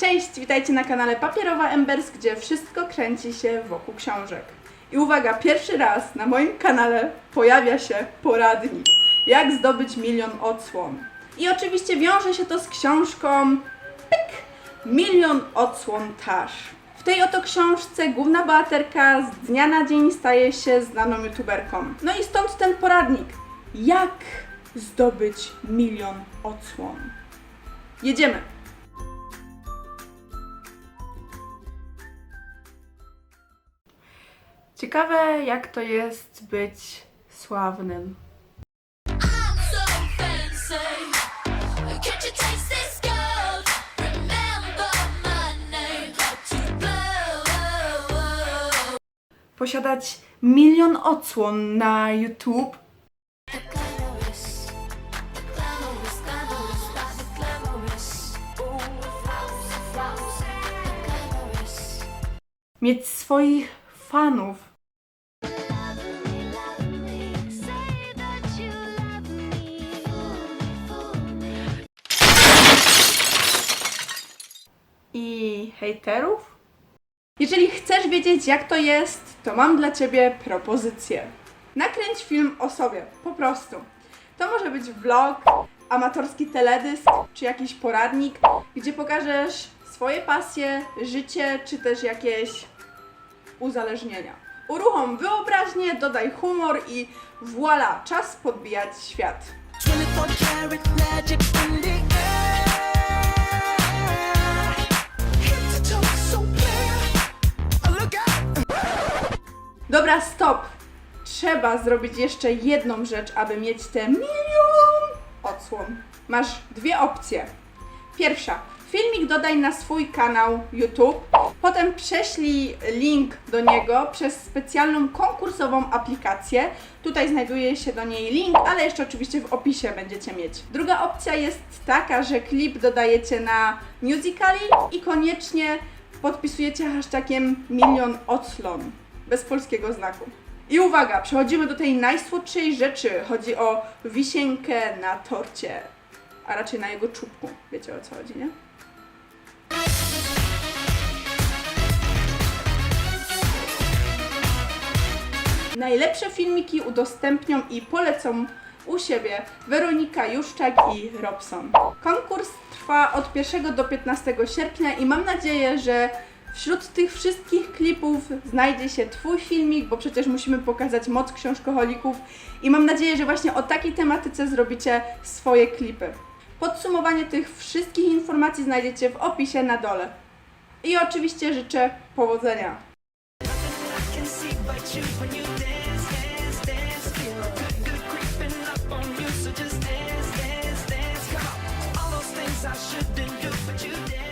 Cześć, witajcie na kanale Papierowa Embers, gdzie wszystko kręci się wokół książek. I uwaga, pierwszy raz na moim kanale pojawia się poradnik, jak zdobyć milion odsłon. I oczywiście wiąże się to z książką pyk, Milion odsłon Tash. W tej oto książce główna bohaterka z dnia na dzień staje się znaną youtuberką. No i stąd ten poradnik. Jak zdobyć milion odsłon? Jedziemy! Ciekawe, jak to jest być sławnym. Posiadać milion odsłon na YouTube The glamorous, the i hejterów? Jeżeli chcesz wiedzieć, jak to jest, to mam dla ciebie propozycję. Nakręć film o sobie, po prostu. To może być vlog, amatorski teledysk czy jakiś poradnik, gdzie pokażesz swoje pasje, życie czy też jakieś uzależnienia. Uruchom wyobraźnię, dodaj humor i voila, czas podbijać świat. Dobra, stop! Trzeba zrobić jeszcze jedną rzecz, aby mieć te milion odsłon. Masz dwie opcje. Pierwsza. Filmik dodaj na swój kanał YouTube, potem prześlij link do niego przez specjalną konkursową aplikację. Tutaj znajduje się do niej link, ale jeszcze oczywiście w opisie będziecie mieć. Druga opcja jest taka, że klip dodajecie na Musical.ly i koniecznie podpisujecie hashtagiem milion odsłon bez polskiego znaku. I uwaga, przechodzimy do tej najsłodszej rzeczy. Chodzi o wisienkę na torcie, a raczej na jego czubku. Wiecie o co chodzi, nie? Najlepsze filmiki udostępnią i polecą u siebie Weronika Juszczak i Robson. Konkurs trwa od 1 do 15 sierpnia i mam nadzieję, że Wśród tych wszystkich klipów znajdzie się Twój filmik, bo przecież musimy pokazać moc książkoholików i mam nadzieję, że właśnie o takiej tematyce zrobicie swoje klipy. Podsumowanie tych wszystkich informacji znajdziecie w opisie na dole. I oczywiście życzę powodzenia. I shouldn't do, but you did.